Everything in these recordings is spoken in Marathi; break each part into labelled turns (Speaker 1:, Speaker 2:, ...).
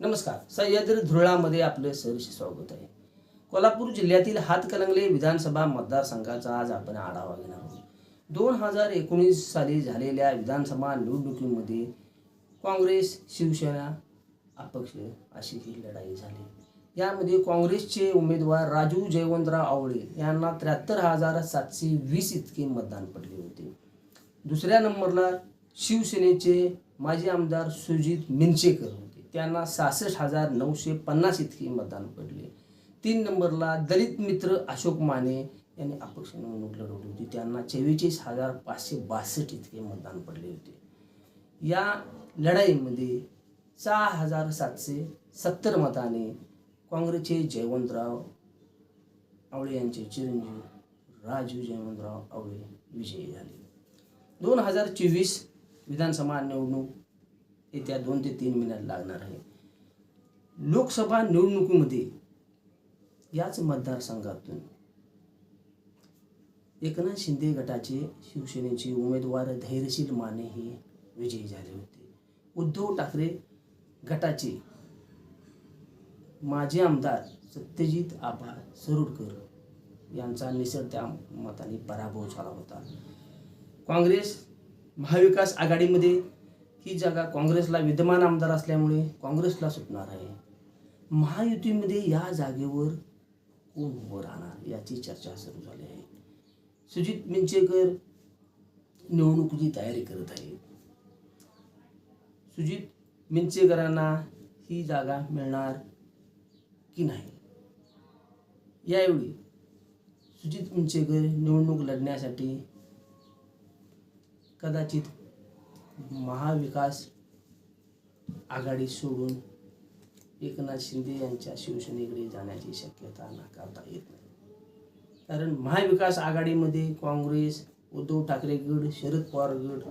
Speaker 1: नमस्कार. सह्याद्री धुळामध्ये आपलं सहर्ष स्वागत आहे. कोल्हापूर जिल्ह्यातील हातकलंगले विधानसभा मतदारसंघाचा आज आपण आढावा घेणार आहोत. दोन हजार एकोणीस साली झालेल्या विधानसभा निवडणुकीमध्ये काँग्रेस शिवसेना अपक्ष अशी ही लढाई झाली. यामध्ये काँग्रेसचे उमेदवार राजू जयवंतराव आवळे यांना त्र्याहत्तर हजार सातशे वीस इतके मतदान पडले होते. दुसऱ्या नंबरला शिवसेनेचे माजी आमदार सुजित मिंचेकर होते. त्यांना सहासष्ट हजार नऊशे पन्नास इतके मतदान पडले. तीन नंबरला दलित मित्र अशोक माने यांनी अपक्ष निवडणूक लढवली होती. त्यांना चव्वेचाळीस हजार पाचशे बासष्ट इतके मतदान पडले होते. या लढाईमध्ये सहा हजार सातशे सत्तर मताने काँग्रेसचे जयवंतराव आवळे यांचे चिरंजीव राजू जयवंतराव आवळे विजयी झाले. दोन हजार चोवीस विधानसभा निवडणूक येत्या दोन ते तीन महिन्यात लागणार आहे. लोकसभा निवडणुकीमध्ये याच मतदारसंघातून एकनाथ शिंदे गटाचे शिवसेनेचे उमेदवार धैर्यशील माने हे विजयी झाले होते. उद्धव ठाकरे गटाचे माजी आमदार सत्यजित आबा सरुडकर यांचा निसरत्या मताने पराभव झाला होता. काँग्रेस महाविकास आघाडीमध्ये ही जागा काँग्रेसला विद्यमान आमदार असल्यामुळे काँग्रेसला सुटणार आहे. महायुतीमध्ये या जागेवर कोण उभं राहणार याची चर्चा सुरू झाली आहे. सुजित मिंचेकर निवडणुकीची तयारी करत आहेत सुजित मिंचेकरांना ही जागा मिळणार की नाही? यावेळी सुजित मिंचेकर निवडणूक लढण्यासाठी कदाचित महाविकास आघाडी सोडून एकनाथ शिंदे यांच्या शिवसेनेकडे जाण्याची शक्यता नाकारता येत नाही. कारण महाविकास आघाडीमध्ये काँग्रेस उद्धव ठाकरे गट शरद पवार गट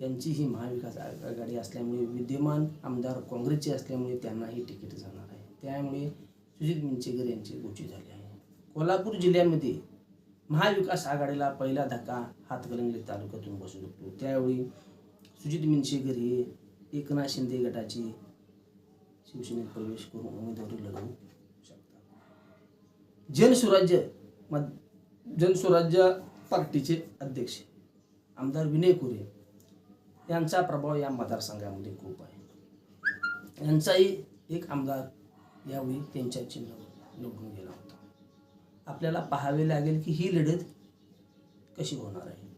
Speaker 1: यांची ही महाविकास आघाडी असल्यामुळे विद्यमान आमदार काँग्रेसचे असल्यामुळे त्यांनाही तिकीट जाणार आहे. त्यामुळे सुजित मिंचेकर यांची गोची झाली आहे. कोल्हापूर जिल्ह्यामध्ये महाविकास आघाडीला पहिला धक्का हातकलंगले तालुक्यातून बसू शकतो. त्यावेळी सुजित मिंचेकर हे एकनाथ शिंदे गटाचे शिवसेनेत प्रवेश करून उमेदवारी लढवू शकतात जनस्वराज्य मत जनस्वराज्य पार्टीचे अध्यक्ष आमदार विनय कुरे यांचा प्रभाव या मतदारसंघामध्ये खूप आहे. यांचाही एक आमदार यावेळी त्यांच्या चिन्ह निवडून गेला होता. आपल्याला पाहावे लागेल की ही लढत कशी होणार आहे?